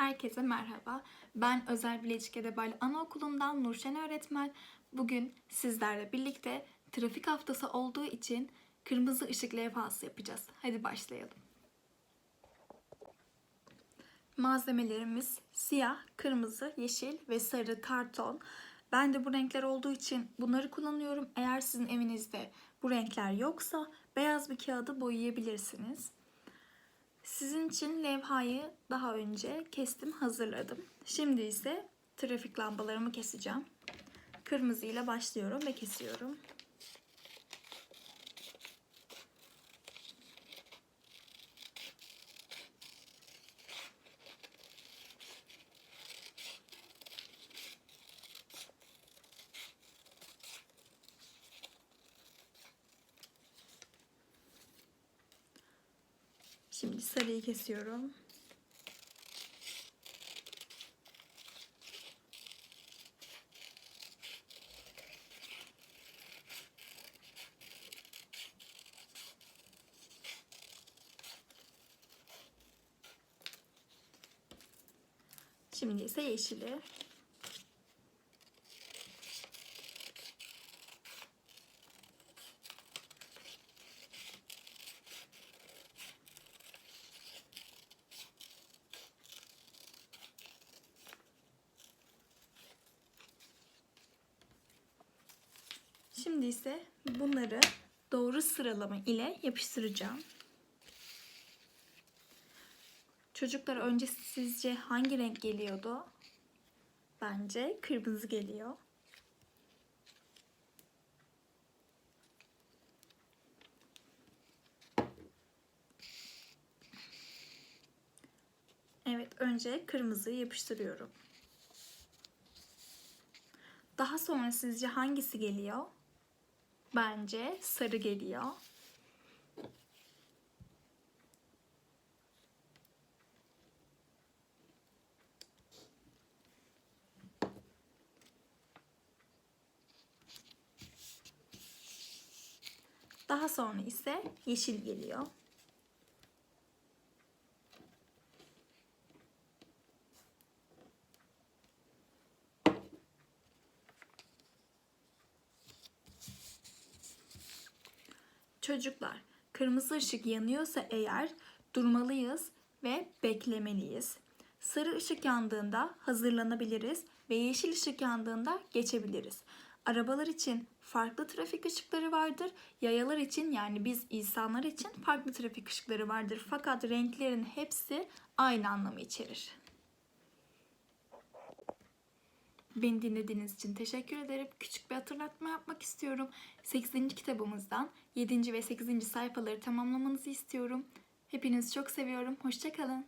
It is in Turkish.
Herkese merhaba. Ben Özel Bilecik Edebali Anaokulu'ndan Nurşen öğretmen. Bugün sizlerle birlikte trafik haftası olduğu için kırmızı ışık levhası yapacağız. Hadi başlayalım. Malzemelerimiz siyah, kırmızı, yeşil ve sarı karton. Ben de bu renkler olduğu için bunları kullanıyorum. Eğer sizin evinizde bu renkler yoksa beyaz bir kağıdı boyayabilirsiniz. Sizin için levhayı daha önce kestim, hazırladım. Şimdi ise trafik lambalarımı keseceğim. Kırmızı ile başlıyorum ve kesiyorum. Şimdi sarıyı kesiyorum. Şimdi ise yeşili. Şimdi ise bunları doğru sıralama ile yapıştıracağım. Çocuklar önce sizce hangi renk geliyordu? Bence kırmızı geliyor. Evet, önce kırmızıyı yapıştırıyorum. Daha sonra sizce hangisi geliyor? Bence sarı geliyor. Daha sonra ise yeşil geliyor. Çocuklar, kırmızı ışık yanıyorsa eğer durmalıyız ve beklemeliyiz. Sarı ışık yandığında hazırlanabiliriz ve yeşil ışık yandığında geçebiliriz. Arabalar için farklı trafik ışıkları vardır. Yayalar için yani biz insanlar için farklı trafik ışıkları vardır. Fakat renklerin hepsi aynı anlamı içerir. Beni dinlediğiniz için teşekkür ederim. Küçük bir hatırlatma yapmak istiyorum. 8. kitabımızdan 7. ve 8. sayfaları tamamlamanızı istiyorum. Hepinizi çok seviyorum. Hoşçakalın.